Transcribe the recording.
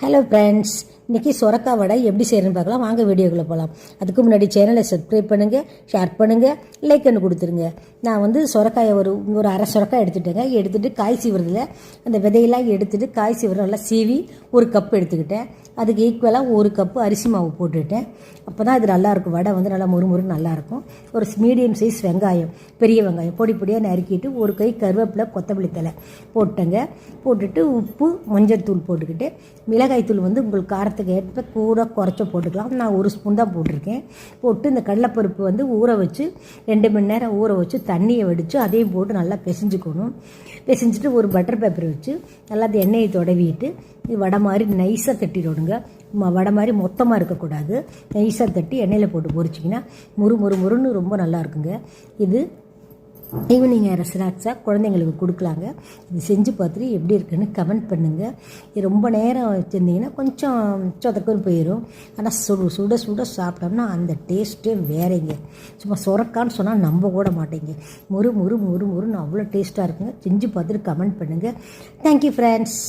Hello friends இன்றைக்கி சுரக்கா வடை எப்படி செய்யணும்னு பார்க்கலாம். வாங்க வீடியோக்குள்ளே போகலாம் அதுக்கு முன்னாடி சேனலை சப்ஸ்கிரைப் பண்ணுங்கள் ஷேர் பண்ணுங்கள் லைக் ஒன்று கொடுத்துருங்க. நான் வந்து சொரக்காயை ஒரு ஒரு அரை சுரக்காய் எடுத்துட்டேங்க. எடுத்துகிட்டு காய் சீவுறதுல அந்த விதையெல்லாம் எடுத்துகிட்டு காய் சீவுற நல்லா சீவி ஒரு கப் எடுத்துக்கிட்டேன். அதுக்கு ஈக்குவலாக ஒரு கப்பு அரிசி மாவு போட்டுவிட்டேன் அப்போ தான் இது நல்லாயிருக்கும் வடை வந்து நல்லா முறுமுறு நல்லாயிருக்கும் ஒரு மீடியம் சைஸ் வெங்காயம் பெரிய வெங்காயம் பொடி பொடியாக நறுக்கிட்டு ஒரு கை கருவேப்பிலை கொத்தமல்லி தலை போட்டேங்க. போட்டுட்டு உப்பு மஞ்சள் தூள் போட்டுக்கிட்டு மிளகு மிளகாய்த்தூள் வந்து உங்களுக்கு காரத்துக்கு ஏற்ப கூட குறைச்ச போட்டுக்கலாம். நான் ஒரு ஸ்பூன் தான் போட்டிருக்கேன். போட்டு இந்த கடலைப்பருப்பு வந்து ஊற வச்சு ரெண்டு மணி நேரம் ஊற வச்சு தண்ணியை வடித்து அதையும் போட்டு நல்லா பிசைஞ்சுக்கணும். பிசைஞ்சிட்டு ஒரு பட்டர் பேப்பர் வச்சு நல்லா அந்த எண்ணெயை தொடவிட்டு இது வடை மாதிரி நைஸாக தட்டிடணுங்க. ம- வடை மாதிரி மொத்தமாக இருக்கக்கூடாது. நைஸாக தட்டி எண்ணெயில் போட்டு பொரிச்சிங்கன்னா முறு முறு முறுன்னு ரொம்ப நல்லா இருக்குங்க. இது ஈவினிங் ஆகிற ஸ்நாக்ஸாக குழந்தைங்களுக்கு கொடுக்கலாங்க. இது செஞ்சு பார்த்துட்டு எப்படி இருக்குன்னு கமெண்ட் பண்ணுங்கள் ரொம்ப நேரம் வச்சுருந்தீங்கன்னா கொஞ்சம் சொதக்குன்னு போயிடும் ஆனால் சுடு சுட சுட சாப்பிட்டோம்னா அந்த டேஸ்ட்டே வேறேங்க. சும்மா சுரக்கான்னு சொன்னால் நம்ப கூட மாட்டேங்க. முறு முறு முறு முறுன்னு அவ்வளோ டேஸ்ட்டாக இருக்குங்க. செஞ்சு பார்த்துட்டு கமெண்ட் பண்ணுங்கள் தேங்க்யூ ஃப்ரெண்ட்ஸ்